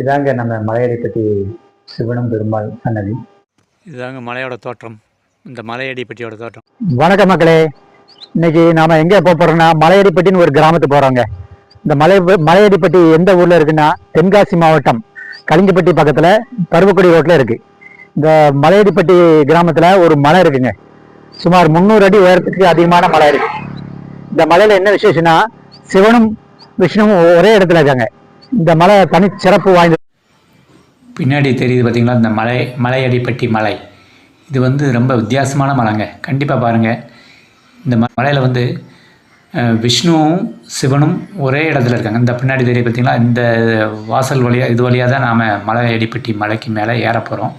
இதாங்க நம்ம மலையடிப்பட்டி சிவனம் பெருமாள் சன்னதி. இதுதாங்க மலையோட தோற்றம். இந்த மலையடிப்பட்டியோட தோற்றம். வணக்கம் மக்களே. இன்னைக்கு நாம எங்க போக போறோம்னா மலையடிப்பட்டின்னு ஒரு கிராமத்துக்கு போறோங்க. இந்த மலை மலையடிப்பட்டி எந்த ஊர்ல இருக்குன்னா தென்காசி மாவட்டம். கலிங்கப்பட்டி பக்கத்துல பருவக்குடி ரோட்ல இருக்கு. இந்த மலையடிப்பட்டி கிராமத்துல ஒரு மலை இருக்குங்க. சுமார் முந்நூறு அடி உயரத்துக்கு அதிகமான மலை இருக்கு. இந்த மலையில என்ன விசேஷம்னா சிவனும் விஷ்ணுவும் ஒரே இடத்துல இருக்காங்க. இந்த மலை தனி சிறப்பு வாய்ந்த பின்னாடி தெரியுது பார்த்தீங்களா இந்த மலை மலையடிப்பட்டி மலை. இது வந்து ரொம்ப வித்தியாசமான மலைங்க. கண்டிப்பாக பாருங்கள் இந்த மலையில் வந்து விஷ்ணுவும் சிவனும் ஒரே இடத்துல இருக்காங்க. இந்த பின்னாடி தெரியுது பார்த்திங்களா இந்த வாசல் வழியாக இது வழியாக தான் நாம் மலையடிப்பட்டி மலைக்கு மேலே ஏற போகிறோம்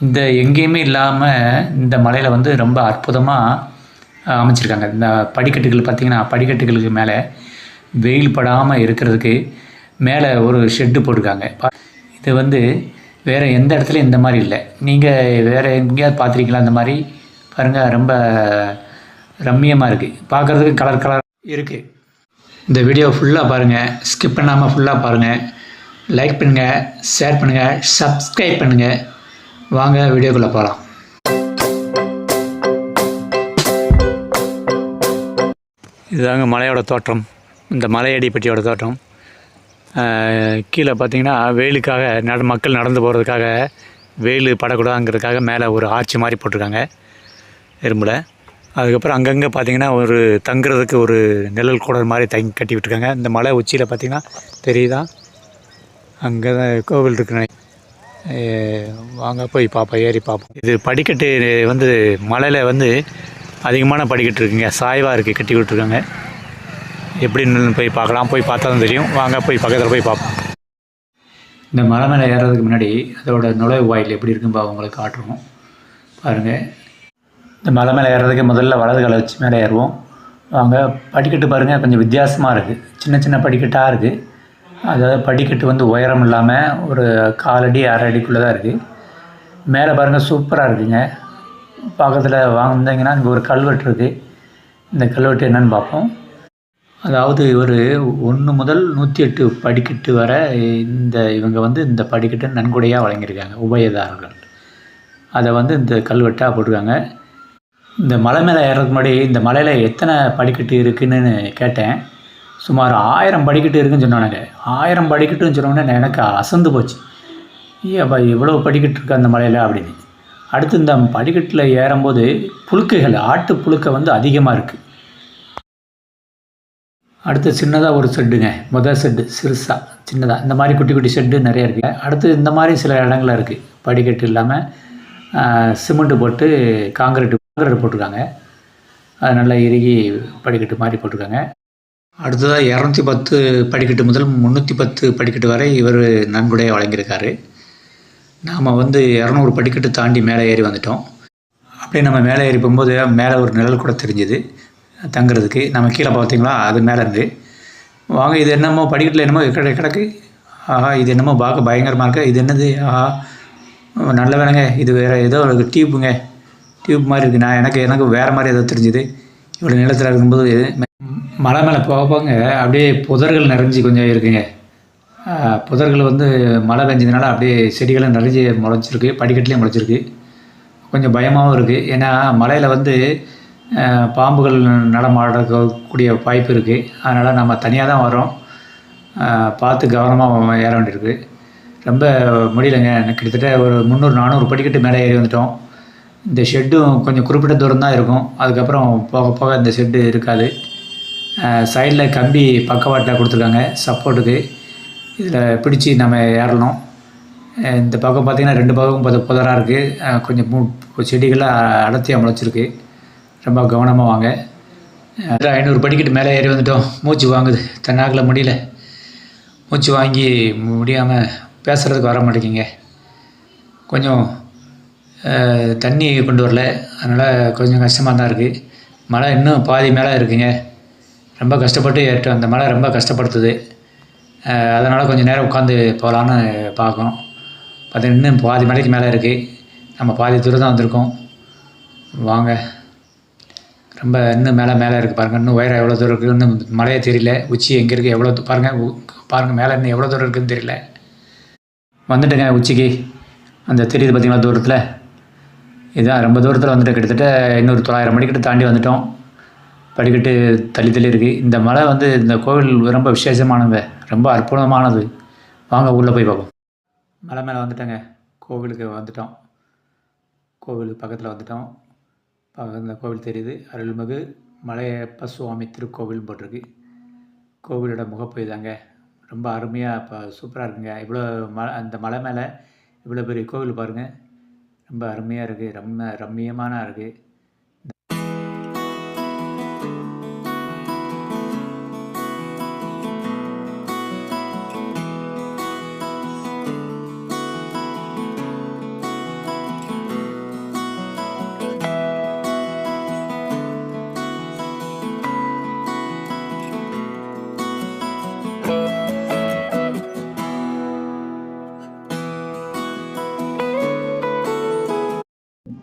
இந்த எங்கேயுமே இல்லாமல் இந்த மலையில் வந்து ரொம்ப அற்புதமாக அமைச்சிருக்காங்க. இந்த படிக்கட்டுகள் பார்த்திங்கன்னா படிக்கட்டுகளுக்கு மேலே வெயில் படாமல் இருக்கிறதுக்கு மேலே ஒரு ஷெட்டு போட்டிருக்காங்க. பா- இது வந்து வேறு எந்த இடத்துலையும் இந்த மாதிரி இல்லை. நீங்கள் வேறு எங்கேயாவது பார்த்துருக்கீங்களா? இந்த மாதிரி? பாருங்கள் ரொம்ப ரம்மியமாக இருக்குது பார்க்குறதுக்கு கலர் கலர் இருக்குது இந்த வீடியோ ஃபுல்லாக பாருங்கள் ஸ்கிப் பண்ணாமல் ஃபுல்லாக பாருங்கள் லைக் பண்ணுங்கள் ஷேர் பண்ணுங்கள் சப்ஸ்கிரைப் பண்ணுங்கள் வாங்க வீடியோக்குள்ளே போகலாம் இதுதாங்க மலையோட தோற்றம். இந்த மலையடிப்பட்டியோட தோற்றம். கீழே பார்த்தீங்கன்னா வெயிலுக்காக நட மக்கள் நடந்து போகிறதுக்காக வெயில் படக்கூடாதுங்கிறதுக்காக மேலே ஒரு ஆட்சி மாதிரி போட்டிருக்காங்க. எறும்பில். அதுக்கப்புறம் அங்கங்கே பார்த்தீங்கன்னா ஒரு தங்குறதுக்கு ஒரு நிழல் கூடல் மாதிரி தங்கி கட்டி விட்டுருக்காங்க இந்த மலை உச்சியில் பார்த்தீங்கன்னா தெரியுதா? அங்கே தான் கோவில் இருக்குன்னு வாங்க போய் பார்ப்போம் ஏறி பார்ப்போம். இது படிக்கட்டு வந்து மலையில் வந்து அதிகமான படிக்கட்டு இருக்குங்க. சாய்வாக இருக்குது கட்டி விட்டுருக்காங்க. எப்படின்னு போய் பார்க்கலாம். போய் பார்த்தா தான் தெரியும். வாங்க போய் பக்கத்தில் போய் பார்ப்போம். இந்த மலை மேலே ஏறுறதுக்கு முன்னாடி அதோட நுழைவு வாயில் எப்படி இருக்குன்னு உங்களுக்கு காட்டுறோம். பாருங்கள் இந்த மலை மேலே ஏறுறதுக்கு முதல்ல வலது காலை வச்சு மேலே ஏறுவோம். வாங்க படிக்கட்டு பாருங்கள் கொஞ்சம் வித்தியாசமாக இருக்குது சின்ன சின்ன படிக்கட்டாக இருக்குது அதாவது படிக்கட்டு வந்து உயரம் இல்லாமல் ஒரு காலடி அரை அடிக்குள்ளே தான் இருக்குது மேலே பாருங்கள் சூப்பராக இருக்குங்க. பக்கத்தில் வாங்கினீங்கன்னா இங்கே ஒரு கல்வெட்டு இருக்குது இந்த கல்வெட்டு என்னன்னு பார்ப்போம். அதாவது ஒரு ஒன்று முதல் நூற்றி எட்டு படிக்கட்டு வர இந்த இவங்க வந்து இந்த படிக்கட்டை நன்கொடையாக வழங்கியிருக்காங்க உபயதாரர்கள். அதை வந்து இந்த கல்வெட்டாக போட்டிருக்காங்க. இந்த மலை மேலே ஏறதுக்கு முன்னாடி இந்த மலையில் எத்தனை படிக்கட்டு இருக்குன்னு கேட்டேன். சுமார் ஆயிரம் படிக்கட்டு இருக்குன்னு சொன்னானுங்க. ஆயிரம் படிக்கட்டுன்னு சொன்னோடனே எனக்கு அசந்து போச்சு. ஏப்பா இவ்வளோ படிக்கட்டு இருக்கு அந்த மலையில் அப்படின்னு. அடுத்து இந்த படிக்கட்டில் ஏறும்போது புழுக்கைகள் ஆட்டு புழுக்கை வந்து அதிகமாக இருக்குது அடுத்து சின்னதாக ஒரு செட்டுங்க முதல் செட்டு சிறுசாக சின்னதாக இந்த மாதிரி குட்டி குட்டி செட்டு நிறைய இருக்குது அடுத்து இந்த மாதிரி சில இடங்களாக இருக்குது படிக்கட்டு இல்லாமல் சிமெண்ட்டு போட்டு காங்கிரீட் காங்கிரீட் போட்டிருக்காங்க. அது நல்லா இறுகி படிக்கட்டு மாதிரி போட்டிருக்காங்க. அடுத்ததாக இரநூத்தி பத்து படிக்கட்டு முதல் முந்நூற்றி பத்து படிக்கட்டு வரை இவர் நன்கொடையை வழங்கியிருக்காரு. நாம் வந்து இரநூறு படிக்கட்டு தாண்டி மேலே ஏறி வந்துட்டோம். அப்படியே நம்ம மேலே ஏறி போகும்போது மேலே ஒரு நிழல் கூட தெரிஞ்சுது. தங்குறதுக்கு. நம்ம கீழே பார்த்தீங்களா? அது மேலே இருந்து. வாங்க இது என்னமோ படிக்கட்டில் என்னமோ கிட கிடக்கு. ஆஹா இது என்னமோ பார்க்க பயங்கரமாக இருக்குது இது என்னது? ஆஹா நல்ல வேலைங்க. இது வேறு ஏதோ ஒரு டியூப்புங்க. டியூப் மாதிரி இருக்குது நான் எனக்கு எனக்கு வேறு மாதிரி ஏதோ தெரிஞ்சுது. இவ்வளோ நிலத்தில் இருக்கும்போது இது மலை மேலே போக போங்க அப்படியே புதர்கள் நிறைஞ்சி கொஞ்சம் இருக்குங்க. புதர்கள் வந்து மழை பெஞ்சதுனால அப்படியே செடிகளும் நிறைஞ்சி முளைச்சிருக்கு படிக்கட்டுலேயும் முளைச்சிருக்கு கொஞ்சம் பயமாகவும் இருக்குது ஏன்னா மலையில் வந்து பாம்புகள் நடமாடக்கூடிய வாய்ப்பு இருக்குது அதனால் நம்ம தனியாக தான் வரோம் பார்த்து கவனமாக ஏற வேண்டியிருக்கு. ரொம்ப முடியலைங்க. எனக்கு கிட்டத்தட்ட ஒரு முந்நூறு நானூறு படிக்கட்டு மேலே ஏறி வந்துட்டோம். இந்த ஷெட்டும் கொஞ்சம் குறிப்பிட்ட தூரம் தான் இருக்கும். அதுக்கப்புறம் போக போக இந்த ஷெட்டு இருக்காது. சைடில் கம்பி பக்கவாட்டில் கொடுத்துருக்காங்க. சப்போர்ட்டுக்கு. இதில் பிடிச்சி நம்ம ஏறணும். இந்த பக்கம் பார்த்திங்கன்னா ரெண்டு பக்கம் புதராக இருக்குது கொஞ்சம் மூ செடிகளாக அடர்த்தியாக முளைச்சிருக்கு. ரொம்ப கவனமாக வாங்க. ஐநூறு படிக்கட்டு மேலே ஏறி வந்துட்டோம். மூச்சு வாங்குது. தன்னாக்கில் முடியல. மூச்சு வாங்கி முடியாமல் பேசுகிறதுக்கு வர மாட்டேங்கிங்க. கொஞ்சம் தண்ணி கொண்டு வரல. அதனால் கொஞ்சம் கஷ்டமாக தான் இருக்குது மழை இன்னும் பாதி மேலே இருக்குங்க. ரொம்ப கஷ்டப்பட்டு ஏறிட்டோம். அந்த மழை ரொம்ப கஷ்டப்படுத்துது. அதனால் கொஞ்சம் நேரம் உட்காந்து போகலான்னு பார்க்கணும். பார்த்தீங்கன்னா இன்னும் பாதி மலைக்கு மேலே இருக்குது நம்ம பாதி தூரம் தான் வந்திருக்கோம். வாங்க. ரொம்ப இன்னும் மேலே மேலே இருக்குது பாருங்கள் இன்னும் உயரம் எவ்வளோ தூரம் இருக்குது இன்னும் மலையே தெரியல. உச்சி எங்கே இருக்குது எவ்வளோ பாருங்கள் பாருங்கள் மேலே இன்னும் எவ்வளோ தூரம் இருக்குதுன்னு தெரியல. வந்துட்டுங்க உச்சிக்கு. அந்த தெரியுது பார்த்திங்களா தூரத்தில்? இதுதான் ரொம்ப தூரத்தில் வந்துட்டு கிட்டத்தட்ட இன்னொரு தொள்ளாயிரம் மணிக்கிட்ட தாண்டி வந்துட்டோம். படிக்கட்டு தள்ளி தள்ளி இருக்குது இந்த மலை வந்து இந்த கோவில் ரொம்ப விசேஷமானது. ரொம்ப அற்புதமானது. வாங்க உள்ளே போய் பார்ப்போம். மலை மேலே வந்துட்டேங்க. கோவிலுக்கு வந்துட்டோம். கோவிலுக்கு பக்கத்தில் வந்துட்டோம். அந்த கோவில் தெரியுது. அருள்மிகு மலையப்ப சுவாமி திருக்கோவில் போட்டிருக்கு. கோவிலோட முகப்பு இதாங்க ரொம்ப அருமையாக இப்போ சூப்பராக இருக்குங்க. இவ்வளோ ம அந்த மலை மேலே இவ்வளோ பெரிய கோவில் பாருங்கள் ரொம்ப அருமையாக இருக்குது ரொம்ப ரம்மியமான இருக்குது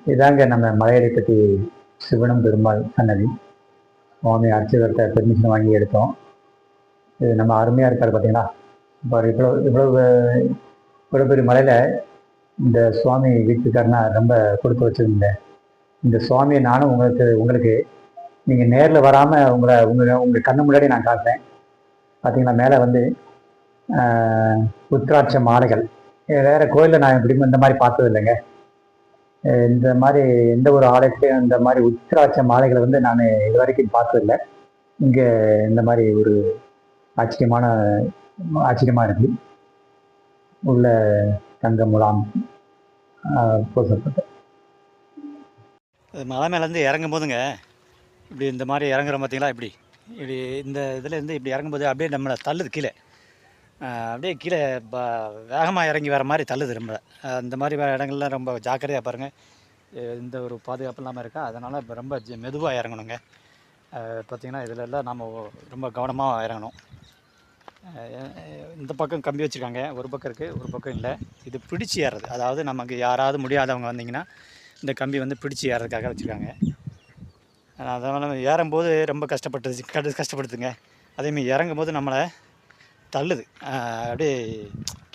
இதாங்க நம்ம மலையடிப்பட்டி சிவனம் பெருமாள் சன்னதி. சுவாமி அர்ச்சகர்கிட்ட பெர்மிஷன் வாங்கி எடுத்தோம். இது நம்ம அருமையாக இருக்கார் பார்த்தீங்களா இப்போ இவ்வளோ இவ்வளவு இவ்வளோ பெரிய மலையில் இந்த சுவாமி வீட்டுக்காரனா ரொம்ப கொடுத்து வச்சுருந்தேன் இந்த சுவாமியை நானும் உங்களுக்கு உங்களுக்கு நீங்கள் நேரில் வராமல் உங்களை உங்கள் உங்கள் கண்ணு முன்னாடி நான் காட்டுறேன். பார்த்தீங்களா மேலே வந்து உத்ராட்ச மாலைகள். வேறு கோயிலில் நான் இப்படி இந்த மாதிரி பார்த்தது இல்லைங்க இந்த மாதிரி எந்த ஒரு ஆலயத்திலையும் இந்த மாதிரி உத்திராட்ச மாலைகளை வந்து நான் இது வரைக்கும் பார்த்ததில்லை. இங்கே இந்த மாதிரி ஒரு ஆச்சரியமான ஆச்சரியமாக இருக்கு. உள்ள தங்க முலாம் ஆஹ் பூசப்பட்டு மலை மேலேருந்து இறங்கும் போதுங்க இப்படி இந்த மாதிரி இறங்குறோம் பார்த்தீங்களா இப்படி. இப்படி இந்த இதுலேருந்து இப்படி இறங்கும்போது அப்படியே நம்மளை தள்ளுது கீழே. அப்படியே கீழே ப வேகமாக இறங்கி வர மாதிரி தள்ளுது நம்மளை அந்த இந்த மாதிரி இடங்கள்லாம் ரொம்ப ஜாக்கிரதையாக பாருங்கள் எந்த ஒரு பாதுகாப்பு இல்லாமல் இருக்கா? அதனால் இப்போ ரொம்ப மெதுவாக இறங்கணுங்க. பார்த்திங்கன்னா பார்த்தீங்கன்னா இதில் எல்லாம் நாம் ரொம்ப கவனமாக இறங்கணும். இந்த பக்கம் கம்பி வச்சுருக்காங்க. ஒரு பக்கம் இருக்குது ஒரு பக்கம் இல்லை. இது பிடிச்சி ஏறுறது. அதாவது நமக்கு யாராவது முடியாதவங்க வந்தீங்கன்னா இந்த கம்பி வந்து பிடிச்சி ஏறதுக்காக வச்சுருக்காங்க. அதனால் ஏறும்போது ரொம்ப கஷ்டப்பட்டு கஷ்டப்படுத்துங்க. அதேமாதிரி இறங்கும் போது நம்மளை தள்ளுது. அப்படியே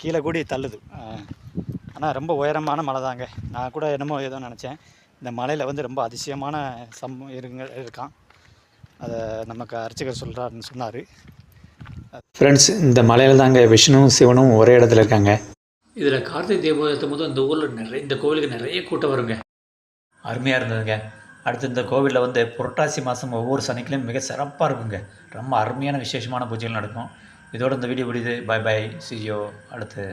கீழே கூடி தள்ளுது. ஆனால் ரொம்ப உயரமான மலை தாங்க. நான் கூட என்னமோ ஏதோ நினச்சேன். இந்த மலையில் வந்து ரொம்ப அதிசயமான சம் இருங்க இருக்கான். அதை நமக்கு அர்ச்சகர் சொல்கிறாருன்னு சொன்னார். ஃப்ரெண்ட்ஸ் இந்த மலையில் தாங்க விஷ்ணுவும் சிவனும் ஒரே இடத்துல இருக்காங்க. இதில் கார்த்திகை ஏற்றும் போது இந்த ஊரில் நிறைய இந்த கோவிலுக்கு நிறைய கூட்டம் வருங்க. அருமையாக இருந்ததுங்க. அடுத்து இந்த கோவிலில் வந்து புரட்டாசி மாதம் ஒவ்வொரு சனிக்கிலையும் மிக சிறப்பாக இருக்குங்க. ரொம்ப அருமையான விசேஷமான பூஜைகள் நடக்கும். இதோடு இந்த வீடியோ முடியுது. பை பை சிஜியோ அடுத்து